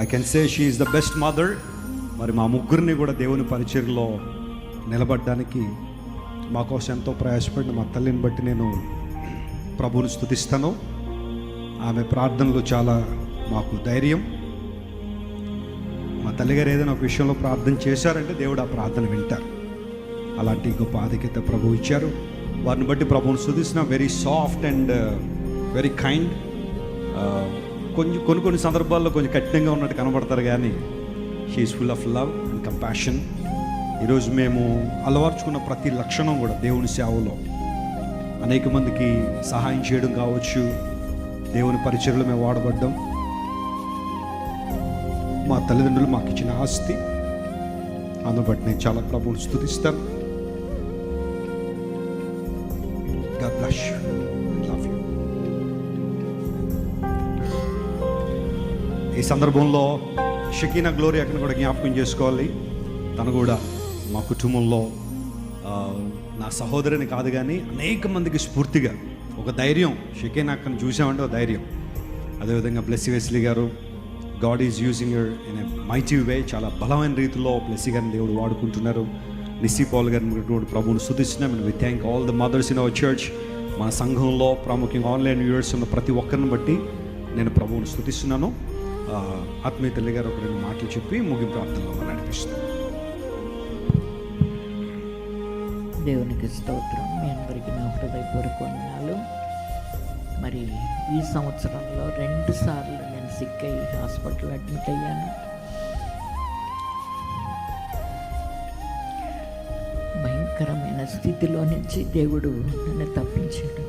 I can say she is the best mother మరి మా ముగ్గురిని కూడా దేవుని పరిచయలో నిలబడడానికి మా కోసం ఎంతో ప్రయాసపడిన మా తల్లిని బట్టి నేను ప్రభువుని స్థుతిస్తాను ఆమె ప్రార్థనలు చాలా మాకు ధైర్యం. మా తల్లిగారు ఏదైనా ఒక విషయంలో ప్రార్థన చేశారంటే దేవుడు ఆ ప్రార్థన వింటారు. అలాంటి గొప్ప ఆధిక్యత ప్రభు ఇచ్చారు. వారిని బట్టి ప్రభువుని స్థుతిస్తున్నా very soft and very kind కొంచెం కొన్ని కొన్ని సందర్భాల్లో కొంచెం కఠినంగా ఉన్నట్టు కనబడతారు కానీ she is full of love and compassion ఈరోజు మేము అలవర్చుకున్న ప్రతి లక్షణం కూడా దేవుని సేవలో. అనేక మందికి సహాయం చేయడం కావచ్చు. దేవుని పరిచయలు మేము వాడబడ్డం. మా తల్లిదండ్రులు మాకు ఇచ్చిన ఆస్తి. అందును నేను చాలా ప్రభువుని స్థుతిస్తాను. God bless you. ఈ సందర్భంలో షకీనా గ్లోరీ అక్కడ కూడా జ్ఞాపకం చేసుకోవాలి. తను కూడా మా కుటుంబంలో నా సహోదరిని కాదు కానీ అనేక మందికి స్ఫూర్తిగా ఒక ధైర్యం షకీనా అక్కను చూసామంటే ఒక ధైర్యం. అదేవిధంగా బ్లెస్సి వెస్లీ గారు God is using in a mighty way చాలా బలమైన రీతిలో బ్లెస్సీ గారిని దేవుడు వాడుకుంటున్నారు. నిస్సీ పాల్ గారిని ప్రభువును ప్రభువుని we thank all the mothers in our church మన సంఘంలో ప్రాముఖ్యంగా ఆన్లైన్ వ్యూవర్స్ ఉన్న ప్రతి ఒక్కరిని బట్టి నేను ప్రభువుని స్థుతిస్తున్నాను. ఆత్మీయ తల్లి గారు ఒక రెండు మాటలు చెప్పి ముగింపు ప్రార్థనలో మనం నడిపిస్తున్నాను దేవునికి స్తోత్రం. మీ అందరికీ నా హృదయపూర్వక వందనాలు. మరి ఈ సంవత్సరంలో రెండు సార్లు నేను సిక్ అయ్యి హాస్పిటల్ అడ్మిట్ అయ్యాను. భయంకరమైన స్థితిలో నుంచి దేవుడు నన్ను తప్పించాడు.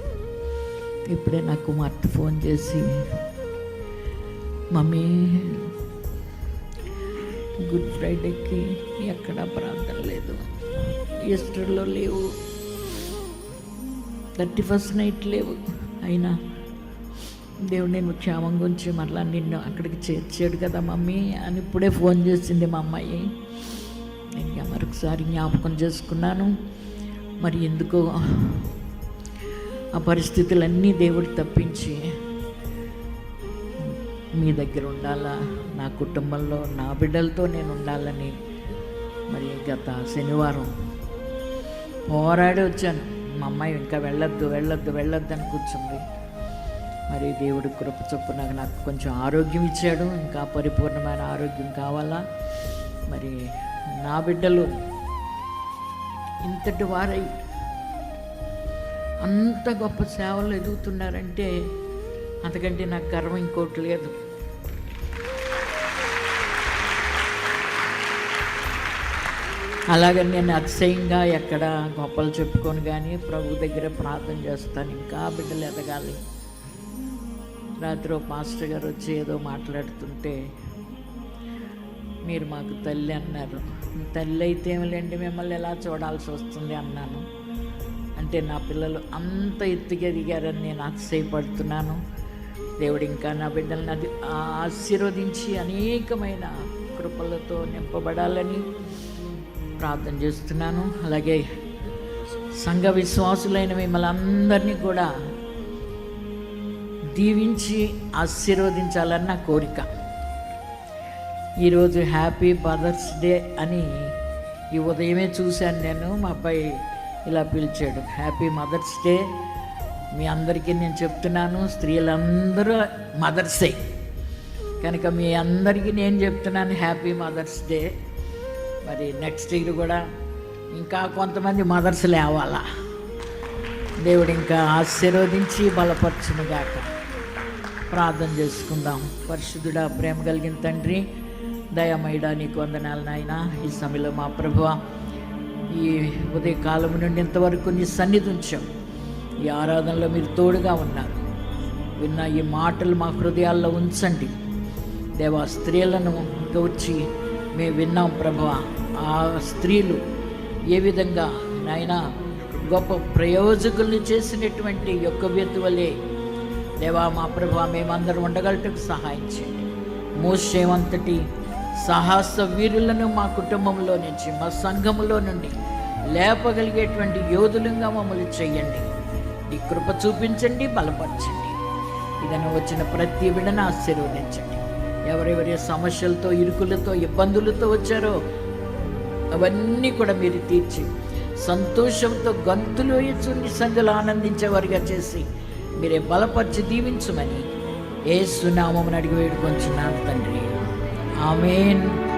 ఇప్పుడే నా కుమార్తె ఫోన్ చేసి మమ్మీ గుడ్ ఫ్రైడేకి ఎక్కడా ప్రార్థన లేదు. ఈస్టర్లో లేవు. థర్టీ ఫస్ట్ నైట్ లేవు. అయినా దేవుడు నేను క్షేమం గురించి మరలా నిన్ను అక్కడికి చేర్చాడు కదా మమ్మీ అని ఇప్పుడే ఫోన్ చేసింది మా అమ్మాయి. నేను మరొకసారి జ్ఞాపకం చేసుకున్నాను. మరి ఎందుకో ఆ పరిస్థితులన్నీ దేవుడు తప్పించి మీ దగ్గర ఉండాలా? నా కుటుంబంలో నా బిడ్డలతో నేను ఉండాలని మరి గత శనివారం పోరాడి వచ్చాను. మా అమ్మాయి ఇంకా వెళ్ళొద్దు వెళ్ళొద్దు వెళ్ళొద్దు అని కూర్చుంది. మరి దేవుడి కృప చొప్పున నాకు కొంచెం ఆరోగ్యం ఇచ్చాడు. ఇంకా పరిపూర్ణమైన ఆరోగ్యం కావాలా? మరి నా బిడ్డలు ఇంతటి వారై అంత గొప్ప సేవలు ఎదుగుతున్నారంటే అంతకంటే నాకు గర్వం ఇంకోటి లేదు. అలాగని నేను అతిశయంగా ఎక్కడ గొప్పలు చెప్పుకొని కానీ ప్రభు దగ్గర ప్రార్థన చేస్తాను. ఇంకా బిడ్డలు ఎదగాలి. రాత్రి మాస్టర్ గారు వచ్చి ఏదో మాట్లాడుతుంటే మీరు మాకు తల్లి అన్నారు. తల్లి అయితే ఏమిలేండి మిమ్మల్ని ఎలా చూడాల్సి వస్తుంది అన్నాను. అంటే నా పిల్లలు అంత ఎత్తుగా ఎదిగారని నేను అతిశయపడుతున్నాను. దేవుడు ఇంకా నా బిడ్డలను అది ఆశీర్వదించి అనేకమైన కృపలతో నింపబడాలని ప్రార్థన చేస్తున్నాను. అలాగే సంఘ విశ్వాసులైన మిమ్మల్ని అందరినీ కూడా దీవించి ఆశీర్వదించాలని నా కోరిక. ఈరోజు హ్యాపీ మదర్స్ డే అని ఈ ఉదయమే చూశాను నేను. మా అబ్బాయి ఇలా పిలిచాడు హ్యాపీ మదర్స్ డే మీ అందరికీ నేను చెప్తున్నాను స్త్రీలందరూ మదర్సే కనుక మీ అందరికీ నేను చెప్తున్నాను హ్యాపీ మదర్స్ డే. మరి నెక్స్ట్ ఇయర్ కూడా ఇంకా కొంతమంది మదర్స్ లేవాలా? దేవుడు ఇంకా ఆశీర్వదించి బలపరచునుగాక. ప్రార్థన చేసుకుందాం. పరిశుద్ధుడా ప్రేమ కలిగిన తండ్రి దయమైడా నీకు వందనాలు నాయన. ఈ సమయంలో మా ప్రభువ ఈ ఉదయకాలం నుండి ఇంతవరకు నీ సన్నిధి ఉంచాం. ఈ ఆరాధనలో మీరు తోడుగా ఉన్నారు. విన్న ఈ మాటలు మా హృదయాల్లో ఉంచండి. దేవా స్త్రీలను గౌర్చి మేము విన్నాం ప్రభు. ఆ స్త్రీలు ఏ విధంగా నాయన గొప్ప ప్రయోజకుల్ని చేసినటువంటి యొక్క వలె దేవా మా ప్రభు మేమందరం ఉండగలటకు సహాయం చేయండి. మోసేవంతటి సాహస వీరులను మా కుటుంబంలో నుంచి మా సంఘంలో నుండి లేపగలిగేటువంటి యోధులుగా మమ్మల్ని చేయండి. ఈ కృప చూపించండి బలపరచండి ఇదని వచ్చిన ప్రతి విడని ఆశీర్వదించండి ఎవరెవరి సమస్యలతో ఇరుకులతో ఇబ్బందులతో వచ్చారో అవన్నీ కూడా మీరు తీర్చి సంతోషంతో గంతులు వేయచ్చు సందులు ఆనందించేవారిగా చేసి మీరే బలపరిచి దీవించమని ఏ సునామం అడిగి వేడుకొంచున్నాను తండ్రి. ఆమెన్.